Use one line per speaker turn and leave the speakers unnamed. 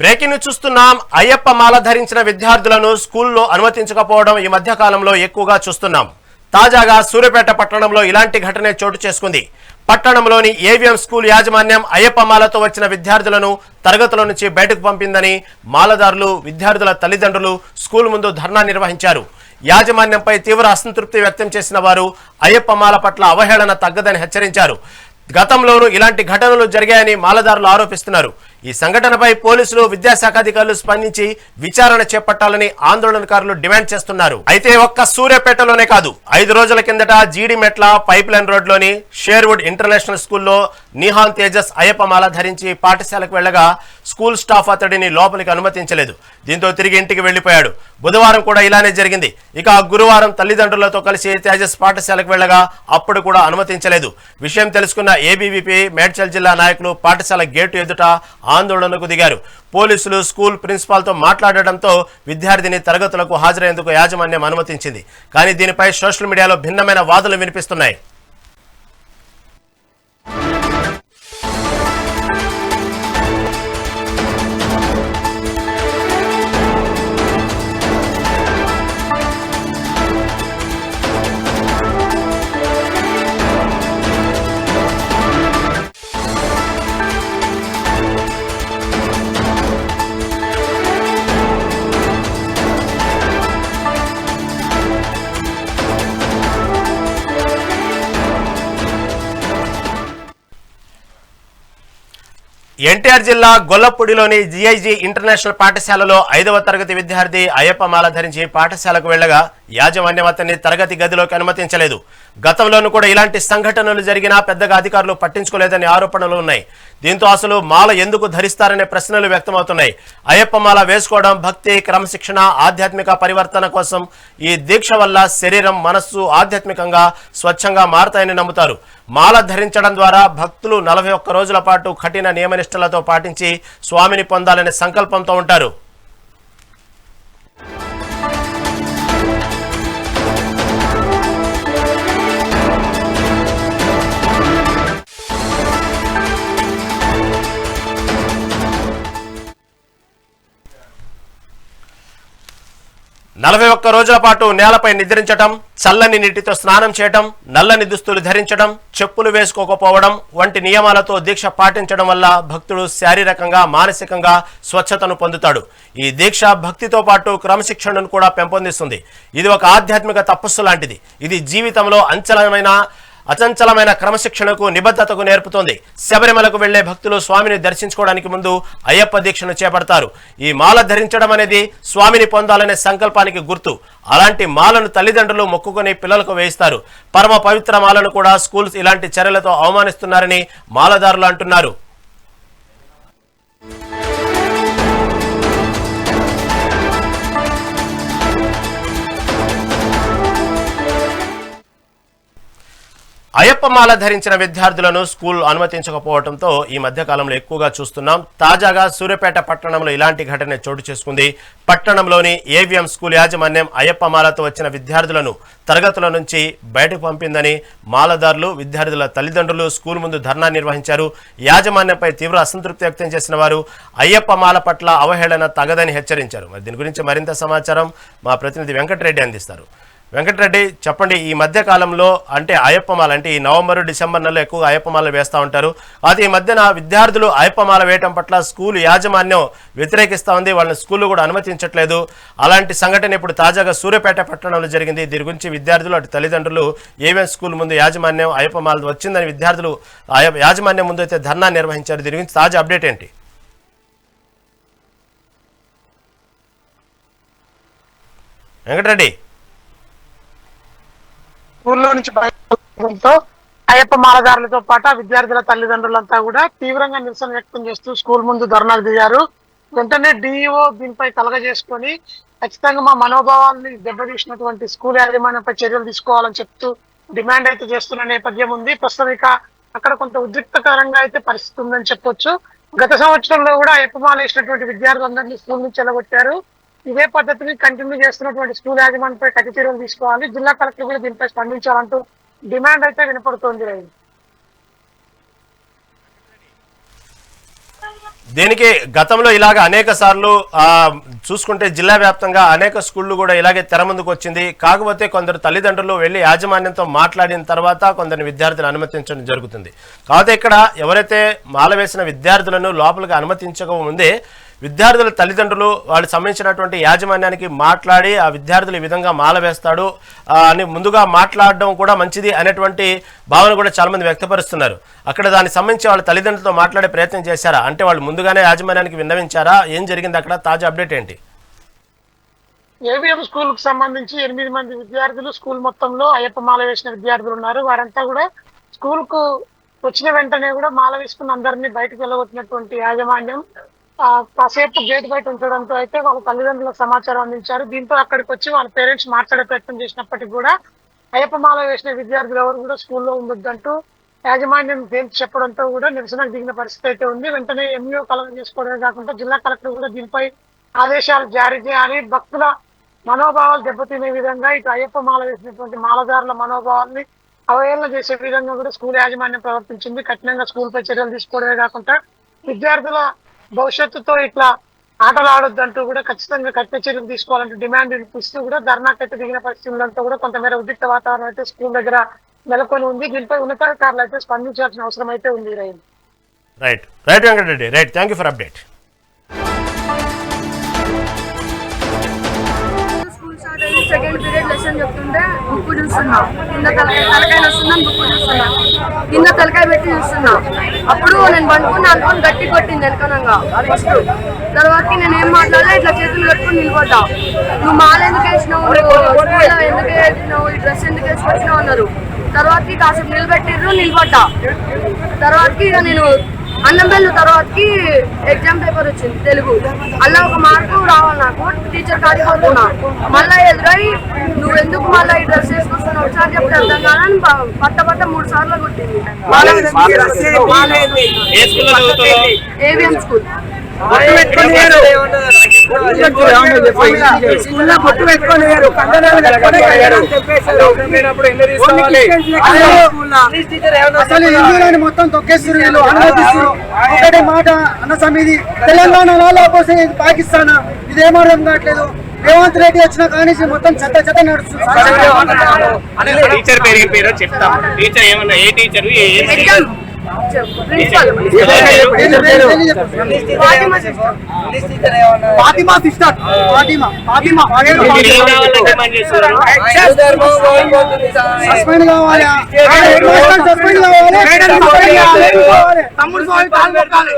Breaking చూస్తున్నాం. అయ్యప్ప మాల ధరించిన విద్యార్థులను స్కూల్లో అనుమతించకపోవడం ఈ మధ్య కాలంలో ఎక్కువగా చూస్తున్నాం. తాజాగా సూర్యపేట పట్టణంలో ఇలాంటి ఘటనే చోటు చేసుకుంది. పట్టణంలోని ఏవిఎం స్కూల్ యాజమాన్యం అయ్యప్ప మాలతో వచ్చిన విద్యార్థులను తరగతుల నుంచి బయటకు పంపిందని మాలదారులు విద్యార్థుల తల్లిదండ్రులు స్కూల్ ముందు ధర్నా నిర్వహించారు. యాజమాన్యంపై తీవ్ర అసంతృప్తి వ్యక్తం చేసిన వారు అయ్యప్ప మాల పట్ల అవహేళన తగ్గదని హెచ్చరించారు. గతంలోనూ ఇలాంటి ఘటనలు జరిగాయని మాలదారులు ఆరోపిస్తున్నారు. ఈ సంఘటనపై పోలీసులు విద్యాశాఖ అధికారులు స్పందించి విచారణ చేపట్టాలని ఆందోళనకారులు డిమాండ్ చేస్తున్నారు. అయితే ఒక్క సూర్యాపేటలోనే కాదు ఐదు రోజుల కిందట జీడిమెట్ల పైప్ లైన్ రోడ్లోని షేర్వుడ్ ఇంటర్నేషనల్ స్కూల్లో నిహాన్ తేజస్ అయ్యప్పమాల ధరించి పాఠశాలకు వెళ్ళగా స్కూల్ స్టాఫ్ అతడిని లోపలికి అనుమతించలేదు. దీంతో తిరిగి ఇంటికి వెళ్ళిపోయాడు బుధవారం కూడా ఇలానే జరిగింది. ఇక గురువారం తల్లిదండ్రులతో కలిసి తేజస్ పాఠశాలకు వెళ్ళగా అప్పుడు కూడా అనుమతించలేదు. విషయం తెలుసుకున్న ఏబీవీపీ మేడ్చల్ జిల్లా నాయకులు పాఠశాల గేటు ఎదుట ఆందోళనకు దిగారు. పోలీసులు స్కూల్ ప్రిన్సిపాల్తో మాట్లాడడంతో విద్యార్థిని తరగతులకు హాజరయ్యేందుకు యాజమాన్యం అనుమతించింది. కానీ దీనిపై సోషల్ మీడియాలో భిన్నమైన వాదనలు వినిపిస్తున్నాయి. ఎన్టీఆర్ జిల్లా గొల్లపూడిలోని జీఐజీ ఇంటర్నేషనల్ పాఠశాలలో ఐదవ తరగతి విద్యార్థి అయ్యప్ప మాల ధరించి పాఠశాలకు వెళ్ళగా యాజమాన్యం అతన్ని తరగతి గదిలోకి అనుమతించలేదు. గతంలోనూ కూడా ఇలాంటి సంఘటనలు జరిగినా పెద్దగా అధికారులు పట్టించుకోలేదని ఆరోపణలు ఉన్నాయి. దీంతో అసలు మాల ఎందుకు ధరిస్తారనే ప్రశ్నలు వ్యక్తమవుతున్నాయి. అయ్యప్ప మాల వేసుకోవడం భక్తి క్రమశిక్షణ ఆధ్యాత్మిక పరివర్తన కోసం ఈ దీక్ష వల్ల శరీరం మనస్సు ఆధ్యాత్మికంగా స్వచ్ఛంగా మారతాయని నమ్ముతారు. మాల ధరించడం ద్వారా భక్తులు నలభై ఒక్క రోజుల పాటు కఠిన నియమనిష్టలతో పాటించి స్వామిని పొందాలనే సంకల్పంతో ఉంటారు. నలభై ఒక్క రోజుల పాటు నేలపై నిద్రించటం చల్లని నీటితో స్నానం చేయటం నల్లని దుస్తులు ధరించడం చెప్పులు వేసుకోకపోవడం వంటి నియమాలతో దీక్ష పాటించడం వల్ల భక్తుడు శారీరకంగా మానసికంగా స్వచ్ఛతను పొందుతాడు. ఈ దీక్ష భక్తితో పాటు క్రమశిక్షణను కూడా పెంపొందిస్తుంది. ఇది ఒక ఆధ్యాత్మిక తపస్సు లాంటిది. ఇది జీవితంలో అంచలమైన అచంచలమైన క్రమశిక్షణకు నిబద్ధతకు నేర్పుతోంది. శబరిమలకు వెళ్ళే భక్తులు స్వామిని దర్శించుకోవడానికి ముందు అయ్యప్ప దీక్షను చేపడతారు. ఈ మాల ధరించడం అనేది స్వామిని పొందాలనే సంకల్పానికి గుర్తు. అలాంటి మాలను తల్లిదండ్రులు మొక్కుకొని పిల్లలకు వేయిస్తారు. పరమ పవిత్ర మాలను కూడా స్కూల్స్ ఇలాంటి చర్యలతో అవమానిస్తున్నారని మాలదారులు అంటున్నారు. అయ్యప్ప మాల ధరించిన విద్యార్థులను స్కూల్ అనుమతించకపోవడంతో ఈ మధ్య కాలంలో ఎక్కువగా చూస్తున్నాం. తాజాగా సూర్యాపేట పట్టణంలో ఇలాంటి ఘటన చోటు చేసుకుంది. పట్టణంలోని ఏవిఎం స్కూల్ యాజమాన్యం అయ్యప్ప మాలతో వచ్చిన విద్యార్థులను తరగతుల నుంచి బయటకు పంపిందని మాలదారులు విద్యార్థుల తల్లిదండ్రులు స్కూల్ ముందు ధర్నా నిర్వహించారు. యాజమాన్యంపై తీవ్ర అసంతృప్తి వ్యక్తం చేసిన వారు అయ్యప్ప మాల పట్ల అవహేళన తగదని హెచ్చరించారు. మరి దీని గురించి మరింత సమాచారం మా ప్రతినిధి వెంకటరెడ్డి అందిస్తారు. వెంకటరెడ్డి చెప్పండి ఈ మధ్య కాలంలో అంటే అయ్యప్పమాల అంటే ఈ నవంబరు డిసెంబర్ నెలలో ఎక్కువగా అయ్యప్పమాల వేస్తూ ఉంటారు. అది ఈ మధ్యన విద్యార్థులు అయ్యప్పమాల వేయటం పట్ల స్కూల్ యాజమాన్యం వ్యతిరేకిస్తూ ఉంది. వాళ్ళని స్కూల్లో కూడా అనుమతించట్లేదు. అలాంటి సంఘటన ఇప్పుడు తాజాగా సూర్యాపేట పట్టణంలో జరిగింది. దీని గురించి విద్యార్థులు అటు తల్లిదండ్రులు ఏవిఎం స్కూల్ ముందు యాజమాన్యం అయ్యప్పమాల వచ్చిందని విద్యార్థులు యాజమాన్యం ముందు అయితే ధర్నా నిర్వహించారు. దీని గురించి తాజా అప్డేట్ ఏంటి? వెంకటరెడ్డి
స్కూల్లో నుంచి బయటతో అయ్యప్ప మాలదారులతో పాటు విద్యార్థుల తల్లిదండ్రులంతా కూడా తీవ్రంగా నిరసన వ్యక్తం చేస్తూ స్కూల్ ముందు ధర్నాలు దిగారు. వెంటనే డిఈఓ దీనిపై కలగజేసుకొని ఖచ్చితంగా మా మనోభావాల్ని దెబ్బతీసినటువంటి స్కూల్ యాజమాన్యంపై చర్యలు తీసుకోవాలని చెప్తూ డిమాండ్ అయితే చేస్తున్న నేపథ్యం ఉంది. ప్రస్తుతం ఇక అక్కడ కొంత ఉద్రిక్తకరంగా అయితే పరిస్థితి ఉందని చెప్పొచ్చు. గత సంవత్సరంలో కూడా అయ్యప్పమాల వేసినటువంటి విద్యార్థులందరినీ స్కూల్ నుంచి చెలగొట్టారు ఇదే పద్ధతిని కంటిన్యూ చేస్తున్నటువంటి స్కూల్ యాజమాన్యంపై కఠిన చర్యలు తీసుకోవాలి. జిల్లా కలెక్టర్ కూడా దీనిపై స్పందించాలంటూ డిమాండ్ అయితే వినపడుతోంది. రవి.
దీనికి గతంలో ఇలాగ అనేక సార్లు చూసుకుంటే జిల్లా వ్యాప్తంగా అనేక స్కూళ్ళు కూడా ఇలాగే తెర ముందుకు వచ్చింది. కాకపోతే కొందరు తల్లిదండ్రులు వెళ్ళి యాజమాన్యంతో మాట్లాడిన తర్వాత కొందరు విద్యార్థులు అనుమతించడం జరుగుతుంది. కాకపోతే ఇక్కడ ఎవరైతే మాల వేసిన విద్యార్థులను లోపలికి అనుమతించక ముందే విద్యార్థుల తల్లిదండ్రులు వాళ్ళకి సంబంధించినటువంటి యాజమాన్యానికి మాట్లాడి ఆ విద్యార్థులు ఈ విధంగా మాల వేస్తాడు అని ముందుగా మాట్లాడడం కూడా మంచిది అనేటువంటి భావన కూడా చాలామంది వ్యక్తపరుస్తున్నారు. అక్కడ దానికి సంబంధించి వాళ్ళ తల్లిదండ్రులతో మాట్లాడే ప్రయత్నం చేశారా? అంటే వాళ్ళు ముందుగానే యాజమాన్యానికి విన్నవించారా? ఏం జరిగింది అక్కడ? తాజా అప్డేట్ ఏంటి?
ఏవిఎం స్కూల్కు సంబంధించి ఎనిమిది మంది విద్యార్థులు స్కూల్ మొత్తంలో అయ్యప్ప మాల వేసిన విద్యార్థులు ఉన్నారు. వారంతా కూడా స్కూల్కు వచ్చిన వెంటనే కూడా మాల వేసుకున్న అందరినీ బయటకు వెళ్ళగొట్టినటువంటి యాజమాన్యం కాసేపు గేట్ బయట ఉంచడంతో అయితే వాళ్ళ తల్లిదండ్రులకు సమాచారం అందించారు. దీంతో అక్కడికి వచ్చి వాళ్ళ పేరెంట్స్ మాట్లాడే ప్రయత్నం చేసినప్పటికీ కూడా అయ్యప్పమాల వేసిన విద్యార్థులు ఎవరు కూడా స్కూల్లో ఉండొద్దంటూ యాజమాన్యం తేల్చి చెప్పడంతో కూడా నిరసనకు దిగిన పరిస్థితి అయితే ఉంది. వెంటనే ఎంఈఓ కలెక్ట్ చేసుకోవడమే కాకుండా జిల్లా కలెక్టర్ కూడా దీనిపై ఆదేశాలు జారీ చేయాలి. భక్తుల మనోభావాలు దెబ్బతినే విధంగా ఇటు అయ్యప్ప మాల వేసినటువంటి మాలదారుల మనోభావాల్ని అవహేళన చేసే విధంగా కూడా స్కూల్ యాజమాన్యం ప్రవర్తించింది. కఠినంగా స్కూల్ పై చర్యలు తీసుకోవడమే కాకుండా విద్యార్థుల భవిష్యత్తుతో ఇట్లా ఆటలు ఆడొద్దంటూ కూడా ఖచ్చితంగా కఠిన చర్యలు తీసుకోవాలంటూ డిమాండ్ ఇస్తూ కూడా ధర్నాకైతే దిగిన పరిస్థితులంతా కూడా కొంతమేర ఉద్రిక్త వాతావరణం అయితే స్కూల్ దగ్గర నెలకొని ఉంది. దీనిపై ఉన్నతాధికారులు అయితే స్పందించాల్సిన అవసరం అయితే ఉంది rail
right right Venkatareddy right thank you for update
second period lesson చెప్తుంటే బుక్ చూస్తున్నా. కింద తలకాయ తలకాయ వస్తుందని బుక్ చూస్తున్నా. కింద తలకాయ పెట్టి చూస్తున్నా. అప్పుడు నేను పండుకున్నా అనుకుని గట్టి కొట్టింది వెనకనంగా. ఫస్ట్ తర్వాతకి నేను ఏం మాట్లాడలే ఇట్లా చేతులు కట్టుకుని నిలబడ్డా. నువ్వు మాల ఎందుకు వేసినావు? నువ్వు ఎందుకు వేసినావు? ఈ డ్రెస్ ఎందుకు వేసుకొచ్చినావు? అన్నారు. తర్వాతకి కాసేపు నిలబెట్టిర్రు నిలబడ్డా. తర్వాతకి ఇక నేను అన్నం బెల్లు తర్వాతకి ఎగ్జామ్ పేపర్ వచ్చింది తెలుగు. అలా ఒక మార్కు రావాలి నాకు. టీచర్ కాడికి పోతున్నా. మళ్ళీ ఎదురై నువ్వు ఎందుకు మళ్ళీ ఈ డ్రెస్ వేసుకొస్తున్నావు? ఒకసారి చెప్తే అర్థం కాదని పట్ట పట్ట మూడు సార్లు కొట్టింది.
ఏ స్కూల్లో చదువుతున్నావు?
AVM school.
స్కూల్లో పొట్టు పెట్టుకొని కట్టుకొని అసలు హిందువులని మొత్తం తొక్కేస్తారు వీళ్ళు అనుమతిస్తారు ఒకటే మాట అన్న సమిది తెలంగాణ లేకపోతే ఇది పాకిస్తాన్ ఇదేం అర్థం కావట్లేదు రేవంత్ రెడ్డి వచ్చిన కానీ మొత్తం చెత్త చెత్త నడుస్తుంది
టీచర్ పేరు చెప్తాం టీచర్ ఏమన్నా ఏ teacher
Fathima sister.
Fathima sister Fathima Fathima suspend కావాలి సస్పెండ్ కావాలి తమ్ముడు స్వామి కాలు